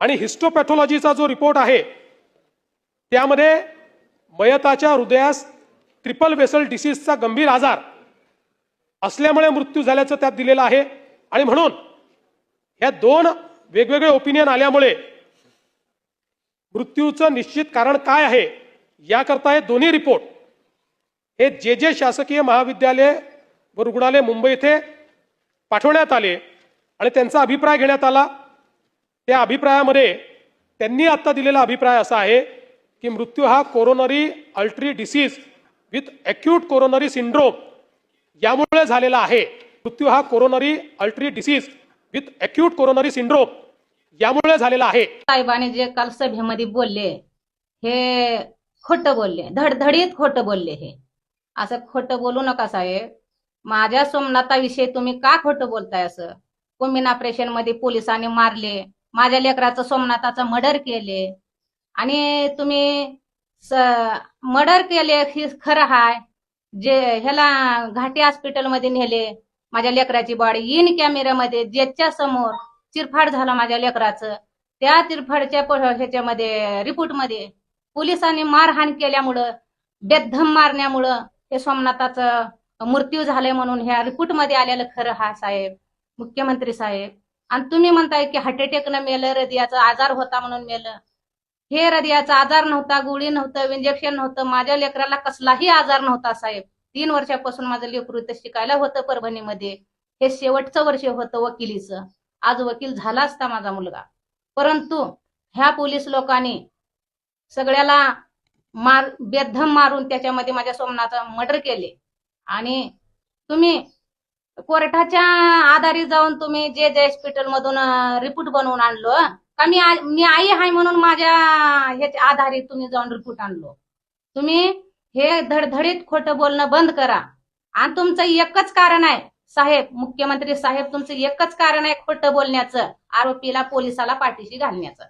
आणि हिस्टोपॅथॉलॉजीचा जो रिपोर्ट आहे त्यामध्ये मयताच्या हृदयास ट्रिपल वेसल डिसीजचा गंभीर आजार असल्यामुळे मृत्यू झाल्याचं त्यात दिलेलं आहे. आणि म्हणून ह्या दोन वेगवेगळे ओपिनियन आल्यामुळे मृत्यूचं निश्चित कारण काय आहे याकरता हे दोन्ही रिपोर्ट हे जे जे शासकीय महाविद्यालय व रुग्णालय मुंबई येथे पाठवण्यात आले आणि त्यांचा अभिप्राय घेण्यात आला. त्या अभिप्रायामध्ये त्यांनी आत्ता दिलेला अभिप्राय असा आहे की मृत्यू हा coronary artery disease with acute coronary syndrome यामुळे झालेला आहे. मृत्यू हा coronary artery disease with acute coronary syndrome यामुळे झालेला आहे. साहेबाने जे काल सभेमध्ये बोलले हे खोटं बोलले धडधडीत खोटं बोलले हे. असं खोटं बोलू नका साहेब. माझ्या सोमनाथाविषयी तुम्ही का खोटं बोलताय असं? कुमिन ऑपरेशनमध्ये पोलिसांनी मारले. माझ्या लेकराचं सोमनाथाचं मर्डर केले. आणि तुम्ही मर्डर केले हे खरं हाय. जे ह्याला घाटी हॉस्पिटलमध्ये नेले माझ्या लेकराची बॉडी. इन कॅमेऱ्यामध्ये ज्याच्या समोर चिरफाड झाला माझ्या लेकराचं त्या चिरफाडच्या ह्याच्यामध्ये रिपोर्टमध्ये पोलिसांनी मारहाण केल्यामुळं बेदम मारण्यामुळं हे सोमनाथाचं मृत्यू झाले म्हणून ह्या रिपोर्टमध्ये आलेलं खरं हा साहेब मुख्यमंत्री साहेब. आणि तुम्ही म्हणताय की हार्ट अटॅकनं मेलं हृदयाचा आजार होता म्हणून मेलं. हे हृदयाचा आजार नव्हता गोळी नव्हतं इंजेक्शन नव्हतं माझ्या लेकराला कसलाही आजार नव्हता साहेब. तीन वर्षापासून माझं लेकरू इथं शिकायला होतं परभणीमध्ये. हे शेवटचं वर्ष होतं वकिलीचं. आज वकील झाला असता माझा मुलगा. परंतु ह्या पोलीस लोकांनी सगळ्याला मार बेधम मारून त्याच्यामध्ये माझ्या सोमनाचा मर्डर केले. आणि तुम्ही कोर्टाच्या आधारे जाऊन तुम्ही जे जे हॉस्पिटल मधून रिपोर्ट बनवून आणलो का मी मी आई आहे म्हणून माझ्या ह्याच्या आधारे तुम्ही जाऊन रिपोर्ट आणलो. तुम्ही हे धडधडीत खोटं बोलणं बंद करा. आणि तुमचं एकच कारण आहे साहेब मुख्यमंत्री साहेब तुमचं एकच कारण आहे खोटं बोलण्याचं आरोपीला पोलिसाला पाठीशी घालण्याचं.